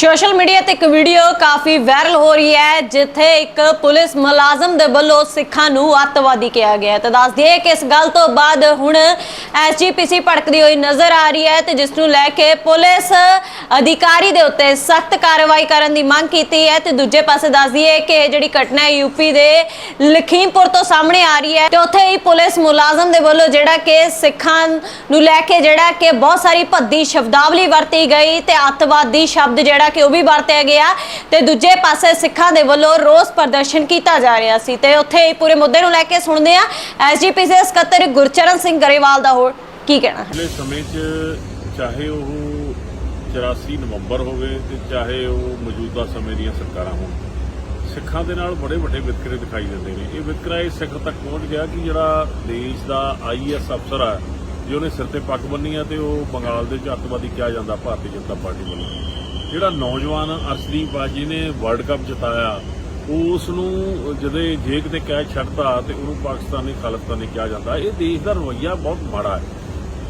Social media ਤੇ ਇੱਕ video ਕਾਫੀ viral ਹੋ ਰਹੀ ਹੈ, ਜਿੱਥੇ ਇੱਕ ਪੁਲਿਸ ਮੁਲਾਜ਼ਮ ਦੇ ਵੱਲੋਂ ਸਿੱਖਾਂ ਨੂੰ ਅੱਤਵਾਦੀ ਕਿਹਾ ਗਿਆ ਹੈ। ਦੱਸ ਦਈਏ ਕਿ ਇਸ ਗੱਲ ਤੋਂ ਬਾਅਦ ਹੁਣ ਐਸਜੀਪੀਸੀ ਭੜਕਦੀ ਹੋਈ ਨਜ਼ਰ ਆ ਰਹੀ ਹੈ ਤੇ ਜਿਸ ਨੂੰ ਲੈ ਕੇ ਪੁਲਿਸ ਅਧਿਕਾਰੀ ਦੇ ਉੱਤੇ ਸਖਤ ਕਾਰਵਾਈ ਕਰਨ ਦੀ ਮੰਗ ਕੀਤੀ ਹੈ। ਤੇ ਦੂਜੇ ਪਾਸੇ ਦੱਸ ਦਈਏ ਕਿ ਜਿਹੜੀ ਘਟਨਾ ਹੈ, ਯੂਪੀ ਦੇ ਲਖੀਮਪੁਰ ਤੋਂ ਸਾਹਮਣੇ ਆ ਰਹੀ ਹੈ ਤੇ ਉੱਥੇ ਹੀ ਪੁਲਿਸ ਮੁਲਾਜ਼ਮ ਦੇ ਵੱਲੋਂ ਜਿਹੜਾ ਕਿ ਸਿੱਖਾਂ ਨੂੰ ਲੈ ਕੇ ਜਿਹੜਾ ਕਿ ਬਹੁਤ ਸਾਰੀ ਭੱਦੀ ਸ਼ਬਦਾਵਲੀ ਵਰਤੀ ਗਈ ਤੇ ਅੱਤਵਾਦੀ ਸ਼ਬਦ ਜਿਹੜਾ ਕਿ ਉਹ ਵੀ ਵਰਤਿਆ ਗਿਆ ਤੇ ਦੂਜੇ ਪਾਸੇ ਸਿੱਖਾਂ ਦੇ ਵੱਲੋਂ ਰੋਸ ਪ੍ਰਦਰਸ਼ਨ ਕੀਤਾ ਜਾ ਰਿਹਾ ਸੀ ਤੇ ਉੱਥੇ ਹੀ ਪੂਰੇ ਮੁੱਦੇ ਨੂੰ ਲੈ ਕੇ ਸੁਣਦੇ ਆ ਐਸਜੀਪੀਸੀ ਦੇ ਸਕੱਤਰ ਗੁਰਚਰਨ ਸਿੰਘ ਗਰੇਵਾਲ ਦਾ ਹੋਰ ਕੀ ਕਹਿਣਾ? ਪਿਛਲੇ ਸਮੇਂ 'ਚ ਚਾਹੇ ਉਹ 84 ਨਵੰਬਰ ਹੋਵੇ ਤੇ ਚਾਹੇ ਉਹ ਮੌਜੂਦਾ ਸਮੇਂ ਦੀਆਂ ਸਰਕਾਰਾਂ ਹੋਣ, ਸਿੱਖਾਂ ਦੇ ਨਾਲ ਬੜੇ ਵੱਡੇ ਵਿਤਕਰੇ ਦਿਖਾਈ ਦਿੰਦੇ ਨੇ। ਇਹ ਵਿਤਕਰਾ ਇਸ ਸਿੱਖ ਤੱਕ ਪਹੁੰਚ ਗਿਆ ਕਿ ਜਿਹੜਾ ਦੇਸ਼ ਦਾ ਆਈਐਸ ਅਫਸਰ ਆ, ਜੇ ਸਿਰ ਤੇ ਪੱਗ ਬੰਨੀ ਆ ਤੇ ਉਹ ਬੰਗਾਲ ਦੇ ਵਿੱਚ ਅੱਤਵਾਦੀ ਕਿਹਾ ਜਾਂਦਾ, ਭਾਰਤੀ ਜਨਤਾ ਪਾਰਟੀ ਵੱਲੋਂ। ਜਿਹੜਾ ਨੌਜਵਾਨ ਅਰਸ਼ਦੀਪ ਬਾਜੀ ਨੇ ਵਰਲਡ ਕੱਪ ਜਿਤਾਇਆ ਉਸ ਨੂੰ ਜਦੇ ਜੇ ਕਿਤੇ ਕਹਿ ਛੱਡਦਾ ਤੇ ਉਹਨੂੰ ਪਾਕਿਸਤਾਨੀ ਖਾਲਿਸਤਾਨੀ ਕਿਹਾ ਜਾਂਦਾ, ਇਹ ਦੇਸ਼ ਦਾ ਰਵੱਈਆ ਬਹੁਤ ਮਾੜਾ ਹੈ।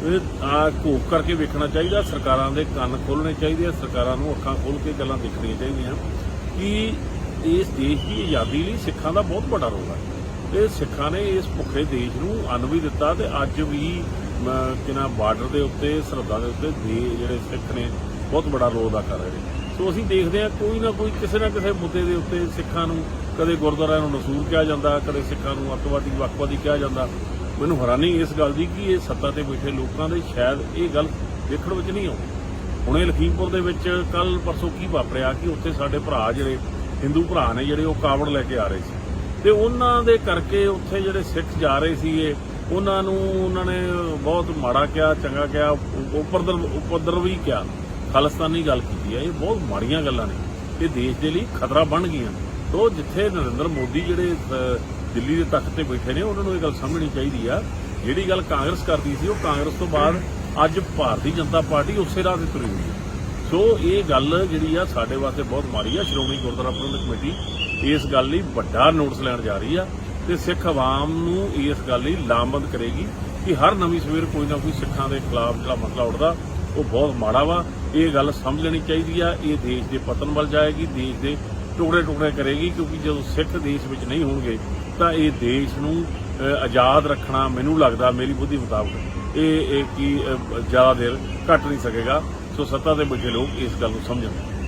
ਇਹ ਆ ਘੋਖ ਕਰਕੇ ਵੇਖਣਾ ਚਾਹੀਦਾ, ਸਰਕਾਰਾਂ ਦੇ ਕੰਨ ਖੋਲਣੇ ਚਾਹੀਦੇ ਆ, ਸਰਕਾਰਾਂ ਨੂੰ ਅੱਖਾਂ ਖੋਲ ਕੇ ਗੱਲਾਂ ਦੇਖਣੀਆਂ ਚਾਹੀਦੀਆਂ। ਕਿ ਇਸ ਦੇਸ਼ ਦੀ ਆਜ਼ਾਦੀ ਲਈ ਸਿੱਖਾਂ ਦਾ ਬਹੁਤ ਵੱਡਾ ਰੋਲ ਹੈ। ਇਹ ਸਿੱਖਾਂ ਨੇ ਇਸ ਭੁੱਖੇ ਦੇਸ਼ ਨੂੰ ਅੰਨ ਵੀ ਦਿੱਤਾ ਤੇ ਅੱਜ ਵੀ ਕਿਨਾ ਬਾਰਡਰ ਦੇ ਉੱਤੇ, ਸਰਹੱਦਾਂ ਦੇ ਉੱਤੇ ਦੇ ਜਿਹੜੇ ਸਿੱਖ ਨੇ ਬਹੁਤ ਵੱਡਾ ਰੋਲ ਅਦਾ ਕਰ ਰਹੇ ਨੇ। ਸੋ ਅਸੀਂ ਦੇਖਦੇ ਹਾਂ, ਕੋਈ ਨਾ ਕੋਈ ਕਿਸੇ ਨਾ ਕਿਸੇ ਮੁੱਦੇ ਦੇ ਉੱਤੇ ਸਿੱਖਾਂ ਨੂੰ ਕਦੇ ਗੁਰਦੁਆਰਿਆਂ ਨੂੰ ਨਸੂਰ ਕਿਹਾ ਜਾਂਦਾ, ਕਦੇ ਸਿੱਖਾਂ ਨੂੰ ਅੱਤਵਾਦੀ, ਵੱਖਵਾਦੀ ਕਿਹਾ ਜਾਂਦਾ। ਮੈਨੂੰ ਹੈਰਾਨੀ ਇਸ ਗੱਲ ਦੀ ਕਿ ਇਹ ਸੱਤਾ ਤੇ ਬੈਠੇ ਲੋਕਾਂ ਦੇ ਸ਼ਾਇਦ ਇਹ ਗੱਲ ਦੇਖਣ ਵਿੱਚ ਨਹੀਂ ਆਉਂਦੀ। ਹੁਣੇ ਲਖੀਮਪੁਰ ਦੇ ਵਿੱਚ ਕੱਲ ਪਰਸੋਂ ਕੀ ਵਾਪਰਿਆ ਕਿ ਉੱਥੇ ਸਾਡੇ ਭਰਾ ਜਿਹੜੇ ਹਿੰਦੂ ਭਰਾ ਨੇ ਜਿਹੜੇ ਉਹ ਕਾਵੜ ਲੈ ਕੇ ਆ ਰਹੇ ਸੀ। ਤੇ ਉਹਨਾਂ ਦੇ ਕਰਕੇ ਉੱਥੇ ਜਿਹੜੇ ਸਿੱਖ ਜਾ ਰਹੇ ਸੀਗੇ, ਉਹਨਾਂ ਨੂੰ ਉਹਨਾਂ ਨੇ ਬਹੁਤ ਮਾੜਾ ਕਿਹਾ, ਚੰਗਾ ਕਿਹਾ ਉਪਰਦਰ ਉਪਦਰ ਵੀ ਕਿਹਾ। ਖਾਲਿਸਤਾਨੀ ਗੱਲ ਕੀਤੀ ਹੈ, ਇਹ ਬਹੁਤ ਮਾੜੀਆਂ ਗੱਲਾਂ ਨੇ। ਇਹ ਦੇਸ਼ ਦੇ ਲਈ ਖਤਰਾ ਬਣ ਗਈਆਂ ਤੋ ਜਿੱਥੇ ਨਰਿੰਦਰ ਮੋਦੀ ਜਿਹੜੇ ਦਿੱਲੀ ਦੇ ਤਖਤ ਤੇ ਬੈਠੇ ਨੇ, ਉਹਨਾਂ ਨੂੰ ਇਹ ਗੱਲ ਸਮਝਣੀ ਚਾਹੀਦੀ ਆ। ਜਿਹੜੀ ਗੱਲ ਕਾਂਗਰਸ ਕਰਦੀ ਸੀ, ਉਹ ਕਾਂਗਰਸ ਤੋਂ ਬਾਅਦ ਅੱਜ ਭਾਰਤੀ ਜਨਤਾ ਪਾਰਟੀ ਉਸੇ ਰਾਹ ਤੇ ਤੁਰੀ ਹੋਈ ਹੈ। ਸੋ ਇਹ ਗੱਲ ਜਿਹੜੀ ਆ, ਸਾਡੇ ਵਾਸਤੇ ਬਹੁਤ ਮਾੜੀ ਆ। ਸ਼੍ਰੋਮਣੀ ਗੁਰਦੁਆਰਾ ਪ੍ਰਬੰਧਕ ਕਮੇਟੀ ਇਸ ਗੱਲ ਲਈ ਵੱਡਾ ਨੋਟਿਸ ਲੈਣ ਜਾ ਰਹੀ ਆ ਤੇ ਸਿੱਖ ਆਵਾਮ ਨੂੰ ਇਸ ਗੱਲ ਲਈ ਲਾਮਬੰਦ ਕਰੇਗੀ ਕਿ ਹਰ ਨਵੀਂ ਸਵੇਰ ਕੋਈ ਨਾ ਕੋਈ ਸਿੱਖਾਂ ਦੇ ਖਿਲਾਫ ਜਿਹੜਾ ਮਸਲਾ ਉੱਠਦਾ, ਉਹ ਬਹੁਤ ਮਾੜਾ ਵਾ। ਇਹ ਗੱਲ ਸਮਝ ਲੈਣੀ ਚਾਹੀਦੀ ਆ, ਇਹ ਦੇਸ਼ ਦੇ ਪਤਨ ਵੱਲ ਜਾਏਗੀ, ਦੇਸ਼ ਦੇ ਟੁਕੜੇ ਟੁਕੜੇ ਕਰੇਗੀ, ਕਿਉਂਕਿ ਜਦੋਂ ਸਿੱਖ ਦੇਸ਼ ਵਿੱਚ ਨਹੀਂ ਹੋਣਗੇ, ਤਾਂ ਇਹ ਦੇਸ਼ ਨੂੰ ਆਜ਼ਾਦ ਰੱਖਣਾ ਮੈਨੂੰ ਲੱਗਦਾ, ਮੇਰੀ ਬੁੱਧੀ ਮੁਤਾਬਕ, ਇਹ ਇਹ ਕੀ ਜ਼ਿਆਦਾ ਦੇਰ ਘਟ ਨਹੀਂ ਸਕੇਗਾ। ਸੋ ਸੱਤਾ ਦੇ ਬੈਠੇ ਲੋਕ ਇਸ ਗੱਲ ਨੂੰ ਸਮਝਣ।